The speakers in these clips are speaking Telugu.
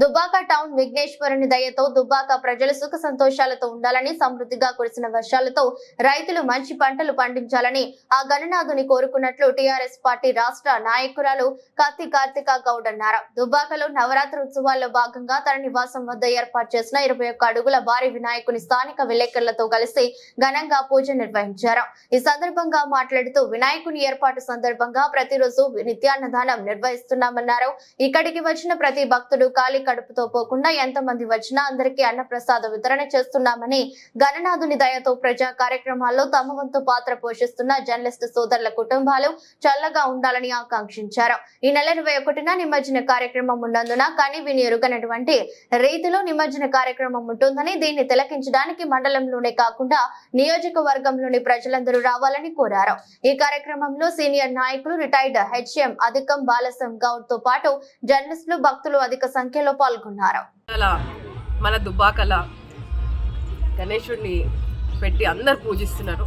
Dubbaka town విఘ్నేశ్వరుని దయతో దుబ్బాక ప్రజలు సుఖ సంతోషాలతో ఉండాలని సమృద్ధిగా కురిసిన వర్షాలతో రైతులు మంచి పంటలు పండించాలని ఆ గణనాథుని కోరుకున్నట్లు టీఆర్ఎస్ పార్టీ రాష్ట్ర నాయకురాలు కత్తి కార్తిక గౌడ్ అన్నారు. దుబ్బాకలో నవరాత్రి ఉత్సవాల్లో భాగంగా తన నివాసం వద్ద ఏర్పాటు చేసిన ఇరవై ఒక్క అడుగుల భారీ వినాయకుని స్థానిక విలేకరులతో కలిసి ఘనంగా పూజ నిర్వహించారు. ఈ సందర్భంగా మాట్లాడుతూ వినాయకుని ఏర్పాటు సందర్భంగా ప్రతిరోజు నిత్యాన్నదానం నిర్వహిస్తున్నామన్నారు. ఇక్కడికి వచ్చిన ప్రతి భక్తుడు కాళీ కడుపుతో పోకుండా ఎంతమంది వచ్చినా అందరికీ అన్నప్రసాద వితరణ చేస్తున్నామని గణనాథుని దయతో ప్రజా కార్యక్రమాల్లో తమ వంతు పాత్ర పోషిస్తున్న జర్నలిస్ట్ సోదరుల కుటుంబాలు చల్లగా ఉండాలని ఆకాంక్షించారు. ఈ నెల ఇరవై ఒకటిన నిమజ్జన కార్యక్రమం ఉన్నందున కానీ విని ఎరుగనటువంటి రీతిలో నిమజ్జన కార్యక్రమం ఉంటుందని దీన్ని తిలకించడానికి మండలంలోనే కాకుండా నియోజకవర్గంలోని ప్రజలందరూ రావాలని కోరారు. ఈ కార్యక్రమంలో సీనియర్ నాయకులు రిటైర్డ్ హెచ్ఎం అధికం బాలసం గౌడ్తో పాటు జర్నలిస్టులు భక్తులు అధిక సంఖ్యలో పాల్గొన్నారు. మన దుబ్బాకల గణేశుడిని పెట్టి అందరు పూజిస్తున్నారు.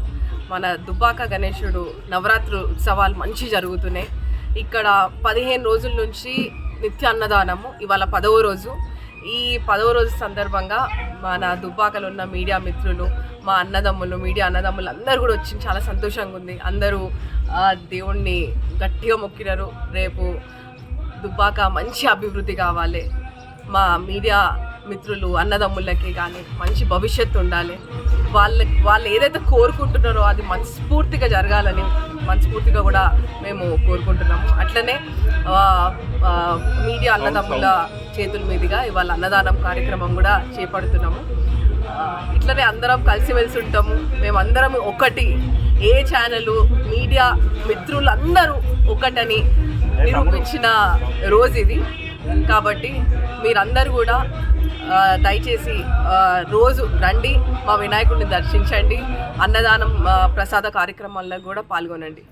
మన దుబ్బాక గణేశుడు నవరాత్రి ఉత్సవాలు మంచి జరుగుతున్నాయి. ఇక్కడ పదిహేను రోజుల నుంచి నిత్య అన్నదానము ఇవాళ పదవ రోజు. ఈ పదవ రోజు సందర్భంగా మన దుబ్బాకలు ఉన్న మీడియా మిత్రులు మా అన్నదమ్ములు మీడియా అన్నదమ్ములు అందరూ కూడా వచ్చి చాలా సంతోషంగా ఉంది. అందరూ ఆ దేవుణ్ణి గట్టిగా మొక్కినారు. రేపు దుబ్బాక మంచి అభివృద్ధి కావాలి. మా మీడియా మిత్రులు అన్నదమ్ములకి కానీ మంచి భవిష్యత్తు ఉండాలి. వాళ్ళ వాళ్ళు ఏదైతే కోరుకుంటున్నారో అది మనస్ఫూర్తిగా జరగాలని మనస్ఫూర్తిగా కూడా మేము కోరుకుంటున్నాము. అట్లనే మీడియా అన్నదమ్ముల చేతుల మీదుగా ఇవాళ అన్నదానం కార్యక్రమం కూడా చేపడుతున్నాము. ఇట్లనే అందరం కలిసిమెలిసి ఉంటాము. మేమందరం ఒకటి. ఏ ఛానల్ మీడియా మిత్రులందరూ ఒకటని నిరూపించిన రోజు ఇది. కాబట్టి మీరందరూ కూడా దయచేసి రోజు రండి మా వినాయకుడిని దర్శించండి అన్నదానం ప్రసాద కార్యక్రమాల్లో కూడా పాల్గొనండి.